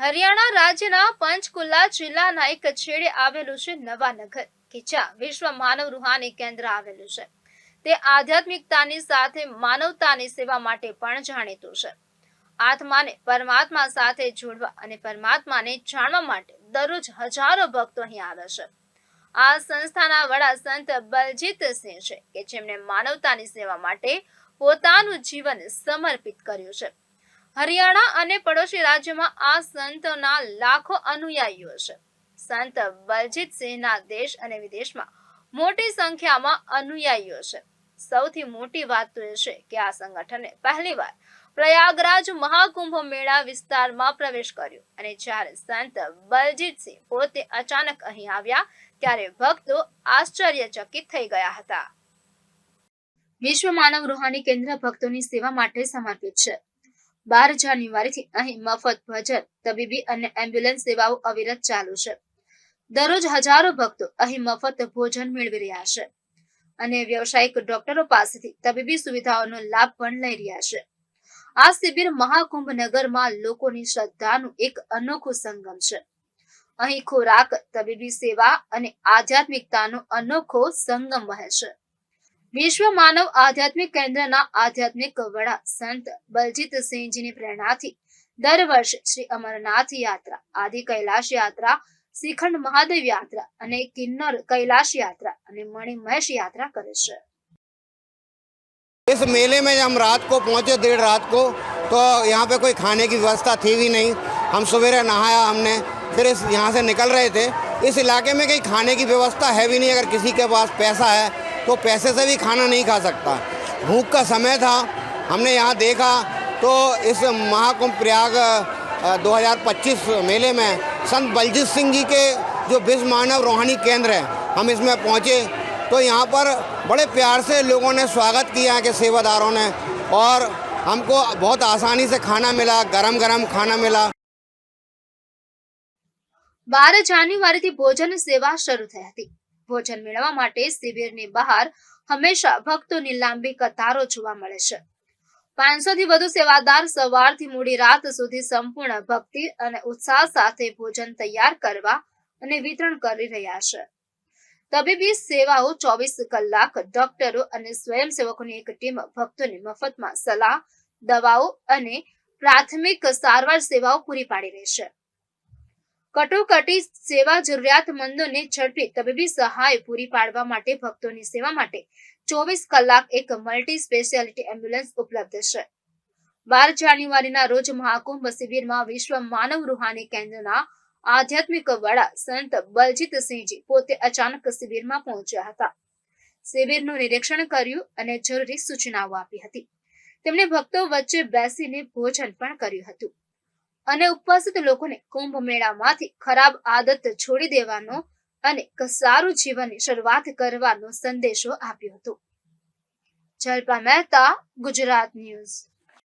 હરિયાણા રાજ્યના પંચકુલા જિલ્લાના એક છેડે આવેલું છે નવાનગર કે જ્યાં વિશ્વ માનવ રૂહાની કેન્દ્ર આવેલું છે. તે આધ્યાત્મિકતાની સાથે માનવતાની સેવા માટે પણ જાણીતું છે. આત્માને પરમાત્મા સાથે જોડવા અને પરમાત્માને જાણવા માટે દરરોજ હજારો ભક્તો અહીં આવે છે. આ સંસ્થાના વડા સંત બલજીતસિંહ છે, કે જેમણે માનવતાની સેવા માટે પોતાનું જીવન સમર્પિત કર્યું છે. હરિયાણા અને પડોશી રાજ્યમાં આ સંતોના લાખો અનુયાયીઓ છે. સંત બલજીતસિંહના દેશ અને વિદેશમાં મોટી સંખ્યામાં અનુયાયીઓ છે. સૌથી મોટી વાત તો એ છે કે આ સંગઠને પહેલીવાર પ્રયાગરાજ મહાકુંભ મેળા વિસ્તારમાં પ્રવેશ કર્યો અને જ્યારે સંત બલજીતસિંહ પોતે અચાનક અહીં આવ્યા ત્યારે ભક્તો આશ્ચર્યચકિત થઈ ગયા હતા. વિશ્વ માનવ રૂહાની કેન્દ્ર ભક્તોની સેવા માટે સમર્પિત છે. બાર જાન્યુઆરીથી અહીં મફત ભજન, તબીબી અને એમ્બ્યુલન્સ સેવાઓ અવિરત ચાલુ છે. દરરોજ હજારો ભક્તો અહીં મફત ભોજન મેળવી રહ્યા છે અને વ્યવસાયિક ડોક્ટરો પાસેથી તબીબી સુવિધાઓનો લાભ પણ લઈ રહ્યા છે. આ શિબિર મહાકુંભ નગરમાં લોકોની શ્રદ્ધાનું એક અનોખું સંગમ છે. અહીં ખોરાક, તબીબી સેવા અને આધ્યાત્મિકતાનો અનોખો સંગમ વહે છે. વિશ્વ માનવ આધ્યાત્મિક કેન્દ્રના આધ્યાત્મિક વડા સંત બલજીતસિંહજીની પ્રેરણાથી દર વર્ષે શ્રી અમરનાથ યાત્રા આદિ કૈલાશ યાત્રા શ્રીખંડ મહાદેવ યાત્રા અને કિન્નર કૈલાશ યાત્રા અને મણિમહેશ યાત્રા કરે છે इस मेले में हम रात को पहुंचे देर रात को तो यहाँ पे कोई खाने की व्यवस्था थी भी नहीं हम सवेरे नहाया हमने फिर इस यहाँ से निकल रहे थे इस इलाके में कहीं खाने की व्यवस्था है भी नहीं अगर किसी के पास पैसा है तो पैसे से भी खाना नहीं खा सकता भूख का समय था हमने यहाँ देखा तो इस महाकुंभ प्रयाग अ, 2025 मेले में संत बलजीत सिंह जी के जो विश्व मानव रूहानी केंद्र है हम इसमें पहुँचे तो यहाँ पर बड़े प्यार से लोगों ने स्वागत किया है कि सेवादारों ने और हमको बहुत आसानी से खाना मिला गरम गरम खाना मिला બાર જાન્યુઆરીથી ભોજન સેવા શરૂ થઈ હતી ભોજન મેળવવા માટે શિબિરની બહાર હંમેશા ભક્તોની લાંબી કતારો જોવા મળે છે. પાંચસો થી વધુ સેવાદાર સવારથી મોડી રાત સુધી સંપૂર્ણ ભક્તિ અને ઉત્સાહ સાથે ભોજન તૈયાર કરવા અને વિતરણ કરી રહ્યા છે. તબીબી સેવાઓ ચોવીસ કલાક, ડોક્ટરો અને સ્વયંસેવકોની એક ટીમ ભક્તોને મફતમાં સલાહ, દવાઓ અને પ્રાથમિક સારવાર સેવાઓ પૂરી પાડી રહી છે. કટોકટી સેવા જરૂરિયાતમંદોને ઝડપી તબીબી સહાય પૂરી પાડવા માટે, ભક્તોની સેવા માટે ચોવીસ કલાક એક મલ્ટી સ્પેશિયાલિટી એમ્બ્યુલન્સ ઉપલબ્ધ છે. બાર જાન્યુઆરીના રોજ મહાકુંભ શિબિરમાં વિશ્વ માનવ રૂહાની કેન્દ્રના આધ્યાત્મિક વડા સંત બલજીતસિંહજી પોતે અચાનક શિબિરમાં પહોંચ્યા હતા. શિબિરનું નિરીક્ષણ કર્યું અને જરૂરી સૂચનાઓ આપી હતી. તેમણે ભક્તો વચ્ચે બેસીને ભોજન પણ કર્યું હતું. અને ઉપસ્થિત લોકોને કુંભ મેળામાંથી ખરાબ આદત છોડી દેવાનો અને સારું જીવનની શરૂઆત કરવાનો સંદેશો આપ્યો હતો. જલ્પા મહેતા, ગુજરાત ન્યૂઝ.